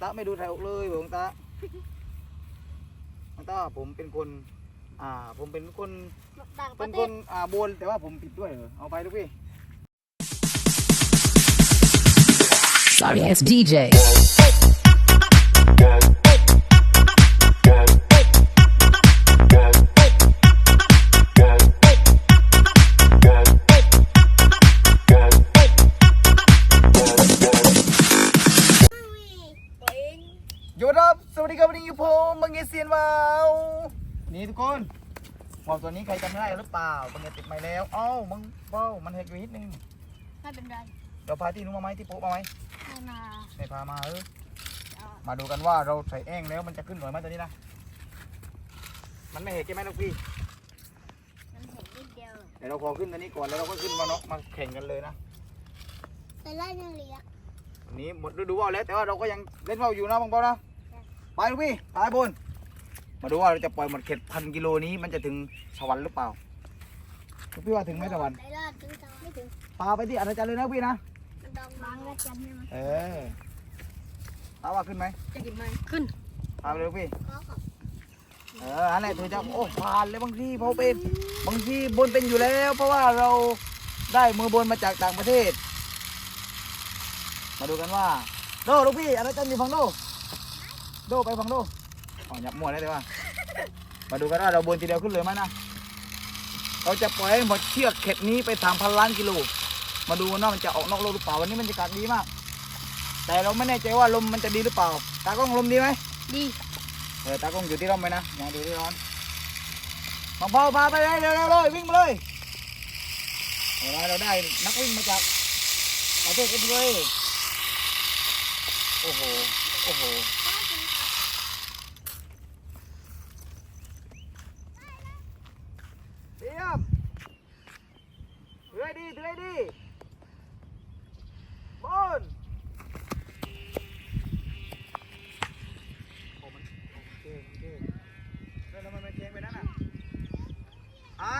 ตาไม่ดูถ่ายอกเลยหลวงตาหลวงตาผมเป็นคน อ่า ผมเป็นคนต่างปเป็ระนเทคศนอ่าบนแต่ว่าผมผิดด้วยเหรอเอาไปลูกพี่ Sorry ass DJ. ยุดครับสวัสดีครับวันนี้อยู่ผมบังเกเซียนวาวนี่ทุกคนวาวตัวนี้ใครจำได้หรือเปล่าบังเกติดไม้แล้วเอ้ามึงเบ้ามันเห็กอยู่นิดนึงไม่เป็นไรเดี๋ยวพาที่นู้นมาไหมที่ปุ๊มาไหมไม่มาไม่พามาเออเอามาดูกันว่าเราใส่แอ่งแล้วมันจะขึ้นหน่อยไหมตัวนี้นะมันไม่เห็นใช่ไหมลูกพี่มันเห็นนิดเดียวเดี๋ยวเราขอขึ้นตัวนี้ก่อนแล้วเราก็ขึ้นมาเนาะมาแข่งกันเลยนะแต่ไล่ยังเลี้ยงวันนี้หมดฤดูว่าวแล้วแต่ว่าเราก็ยังเล่นว่าวอยู่นะบังเบานะ ไปลูกพี่ตายบน มาดูว่าเราจะปล่อยหมดเขตพันกิโลนี้มันจะถึงสวรรค์หรือเปล่าลูกพี่ว่าถึงไหมสวรรค์ไล่ล่าถึงจะไม่ถึงปาไปที่อาจารย์เลยนะพี่นะมันดองบางละจันใช่ไหมเออถามว่าขึ้นไหมจะกินไหมขึ้นพาไปเลยลูกพี่ก็ขอบเอออันไหนถือจะโอ้ผ่านเลยบางทีเพราะเป็นบางทีบนเป็นอยู่แล้ว เพราะว่าเราได้มือบนมาจากต่างประเทศ มาดูกันว่าโดลูกพี่อะไรกันอยู่ฝั่งโดโดไปฝั่งโดอ๋อหยับมั่วแล้วแต่ว่ามาดูกันว่าเราบนทีเดียวขึ้นเลยไหมนะ เราจะปล่อยให้หมดเชือกเข็ดนี้ไปสามพันล้านกิโล มาดูว่ามันจะออกนอกโลกหรือเปล่าวันนี้มันจะกาศดีมาก แต่เราไม่แน่ใจว่าลมมันจะดีหรือเปล่า ตากล้องลมดีไหมดีเออตากล้องอยู่ที่ร่มไหมนะอย่าดูที่ร้อนบังเผาพาไปเลยเร็วๆเลยวิ่งไปเลยเวลาเราได้นักวิ่งมาจากประเทศอินเดียโอ้โห โอ้โห เตรียมถือให้ดีถือให้ดีบนโอ้มันโอเคโอเคเฮ้ยแล้วมันไม่เค้งไปนั่นอะฮะ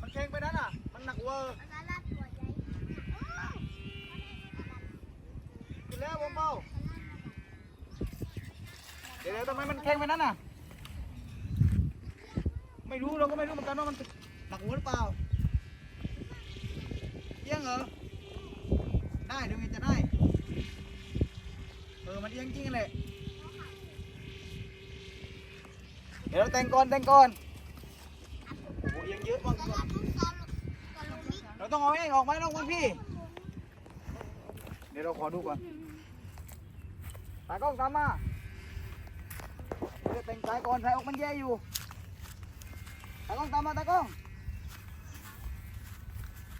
มันเค้งไปนั่นอะ มันหนักเวอร์ขึ้นแล้ววงเบาเดี๋ยวทำไมมันเค้งไปนั่นอะ ไม่รู้เราก็ไม่รู้เหมือนกันว่ามันหนักหัวหรือเปล่า เอียงเหรอ ได้เดี๋ยวมันจะได้ เออ มันเอียงจริงแหละเดี๋ยวเราแต่งก่อนแต่งก่อนโอ้โหเอียงเยอะมากเราต้องเอาเองออกไหมน้องคุณพี่ เดี๋ยวเราขอดูก่อนตากล้องตามมาเดี๋ยวแต่งสายก่อนสายออกมันแย่อยู่ตากล้องตามมาตากล้อง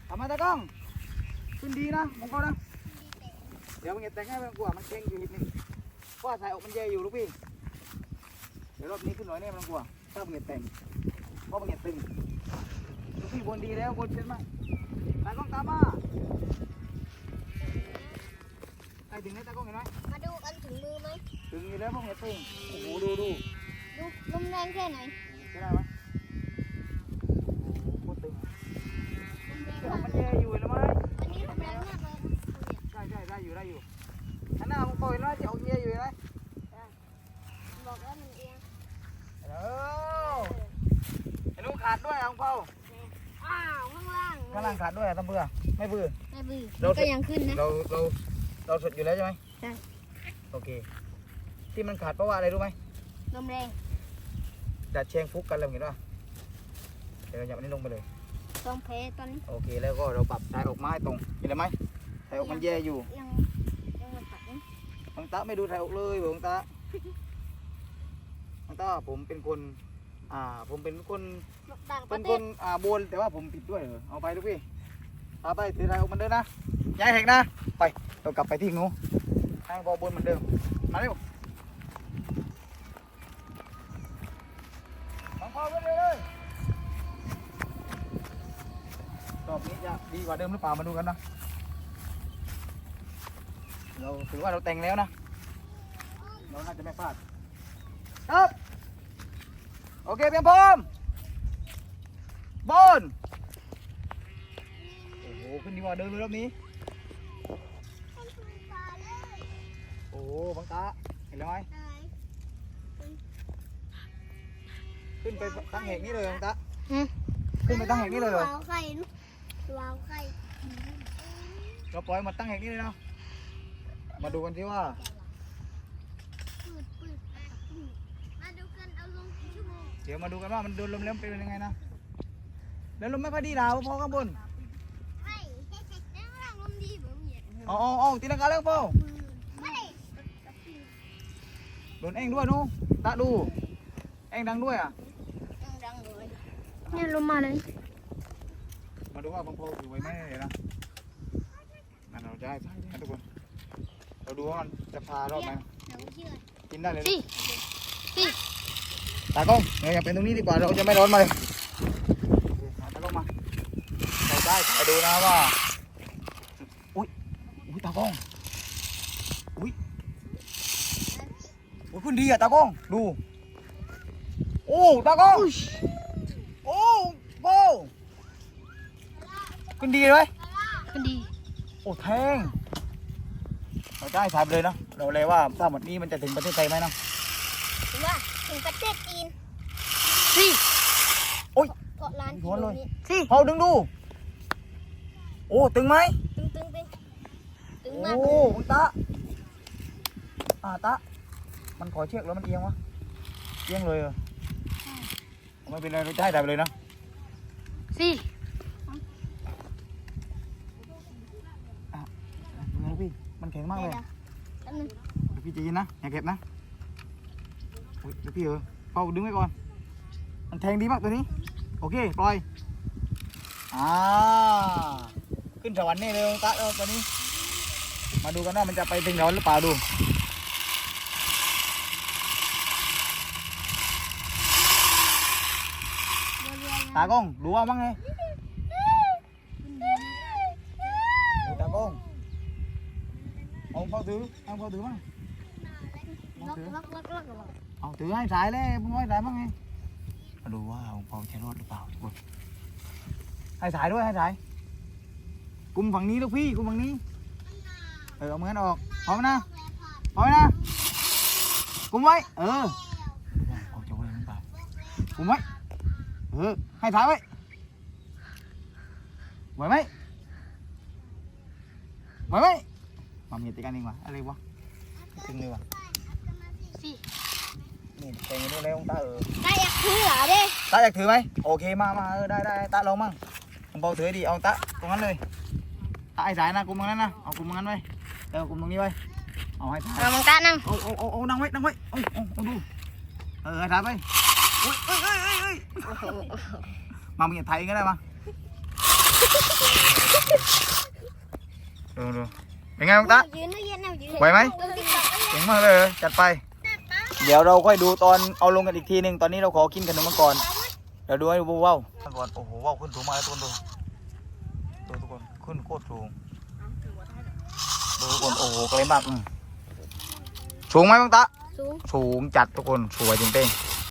ตามมาตากล้อง ขึ้นดีนะมองเขานะ เดี๋ยวมึงจะแต่งให้มันกลัวมันเก่งอยู่นิดนึงเพราะว่าสายออกมันแย่อยู่ลูกพี่ เดี๋ยวรอบนี้ขึ้นหน่อยแน่มันกลัวถ้ามึงจะแต่งเพราะมึงจะตึงลูกพี่บนดีแล้วบนเป็นมากตากล้องตามมาใกล้ถึงแล้วตากล้องเห็นไหมมาดูกันถึงมือไหมถึงอยู่แล้วพวกมึงจะตึงโอ้โหดูดูดูลมแรงแค่ไหนใช่ได้ไหมโอ้โหโคตรตึง ลมแรง สายออก มาก มันแย่อยู่เห็นไหม วันนี้ลมแรงมากเลย ใช่ใช่ได้อยู่ได้อยู่ อันหน้ามึงปล่อยน้อยจะเอาเงียอยู่ไหมบอกว่ามันเอียงเออไอ้ลูกขาดด้วยอะมึงเผาอ้าวข้างล่างข้างล่างขาดด้วยอะตำเบื่อไม่เบื่อ ไม่บื้อเรา ก็ยังขึ้นนะ เราเราเราสดอยู่แล้วใช่ไหมใช่ โอเค ที่มันขาดเพราะว่าอะไรรู้ไหมลมแรงดัดแชงฟุกกันแล้วเห็นป่ะเดี๋ยวเราหยับอันนี้ลงไปเลย ต้องเพตอนนี้โอเค แล้วก็เราปรับสายออกไมาให้ตรงเห็นไหมสายออกมันแย่อยู่ ยัง บางตาไม่ดูสายออกเลยบางตาบางตาผมเป็นคน อ่า ผมเป็นคนต่างปเป็ระนเทคศนอ่าบนแต่ว่าผมผิดด้วยเหรอเอาไปลูกพี่เอาไปถืออะไรออกมันเดินนะย้ายแหกนะไปเรากลับไปที่หนูให้บอบนเหมือนเดิมมาเร็วบังพอไปเลยเลยรอบนี้จะดีกว่าเดิมหรือเปล่ามาดูกันนะ เราถือว่าเราแต่งแล้วนะ เราน่าจะไม่พลาด ครับ โอเคเพียงพร้อมบนโอ้โห ขึ้นดีกว่าเดิมเลยรอบนี้บังตา เห็นแล้วไหมขึ้นไปตั้งเหกนี่เลยบังตาอืมขึ้นไปตั้งเหกนี่เลยเหรอวาวไข่นุวาวไข่เราปล่อยมาตั้งเหกนี่เลยเนาะ มาดูกันที่ว่าปืดปืดมาดูกันเอาลงกี่ชั่วโมงเดี๋ยวมาดูกันว่ามันโดนลมแล้วมันเป็นยังไงนะ แล้วลมไม่ค่อยดีหนาวพอข้างบนไม่แล้วหลังลมดีแบบนี้เอ๋อาเอาตีลังกาแล้วเปล่าไม่โดนเองด้วยนู้ตาดู เองดังด้วยอะ ดังๆเลยเนี่ยลมมาเลย มาดูว่าบางโพอยู่ไว้ไหมเดี๋ยวนะนั่นเราจะให้ถ่ายนะทุกคน เราดูว่ามันจะพารอบไหมหนังเชื่อกินได้เลยสิสิตากล้องเราอย่าเป็นตรงนี้ดีกว่าเราจะไม่ร้อนมาเลยหาตากล้องมาเราได้ไปดูนะว่าอุ้ยอุ้ยตากล้องอุ้ยอุ้ยขึ้นดีอะตากล้องดูโอ้ตากล้องโอ้โบขึ้นดีเลยกันดีโอ้แทง เราจะให้ถ่ายไปเลยเนาะเราเลยว่าถ้าหมดนี้มันจะถึงประเทศไทยไหมเนาะถือว่าถึงประเทศจีนสิโอ้ยเกาะล้านร้อนเลยสิเอาดึงดู โอ้ตึงไหมตึงตึงตึงตึงมากโอ้มึงตะอ่าตะมันขอเชือกแล้วมันเอียงวะเอียงเลยเหรอไม่เป็นไรเราจะให้ถ่ายไปเลยนะสิ ดูนะพี่ มันแข็งมากเลยแป๊บนึงเดี๋ยวพี่ใจเย็นนะอย่าเก็บนะอุ๊ยเดี๋ยวพี่เออเป่าดึงไว้ก่อน มันแทงดีมากตัวนี้ โอเคปล่อยอ่าขึ้นสวรรค์แนี่เลยตะเราตัวนี้ มาดูกันว่ามันจะไปถึงสวรรค์หรือเปล่าดูตากล้องดูว่าบ้างไงดูตากล้อง เอาเป่าถือเอาเป่าถือบ้างล็อกล็อกล็อกล็อกล็อกเอาถือให้สายเลยมึงให้สายบ้างไงมาดูว่าองเปาจะรอดหรือเปล่าทุกคนให้สายด้วยให้สายกุมฝั่งนี้ลูกพี่กุมฝั่งนี้เออเอามือนั้นออกพร้อมนะพร้อมนะกุมไว้เออเขาจะไว้หรือเปล่ากุมไว้เออให้สายไว้ไหวไหมไหวไหม มามีติกันเองวะอะไรวะตึงเลยวะสินี่แต่งนี่เลยองตาเออได้อยากถือเหรอเด้ตาอยากถือไหมโอเคมามาเออได้ได้ตาลองมั่งผมบอกถือดีเอาตาตรงนั้นเลยตาไอ้สายนะกุมตรงนั้นนะเอากุมตรงนั้นไว้เออกุมตรงนี้ไว้เอาให้สายเรามองตานั่งเอาเอาเอาเอานั่งไว้นั่งไว้เอาเอาเอาดูเออให้สายไปอุ้ยเอ้ยเอ้ยเอ้ยเอ้ยมามึงอย่าไทยก็ได้มาดูดู เป็นไงบ้างตายืนนะยืนนะยืนไหวไหมดูติ๊กต็อกเก่งมากเลยเหรอจัดไป เดี๋ยวเราค่อยดูตอนเอาลงกันอีกทีหนึ่งตอนนี้เราขอกินขนมกันก่อนเดี๋ยวดูให้ดูว่าวก่อนโอ้โหว่าวขึ้นสูงมากเลยทุกคนดูดูทุกคนขึ้นโคตรสูงดูทุกคนโอ้โหไกลมากอืมสูงไหมบังตะสูงสูงจัดทุกคนสวยจริงเต้ง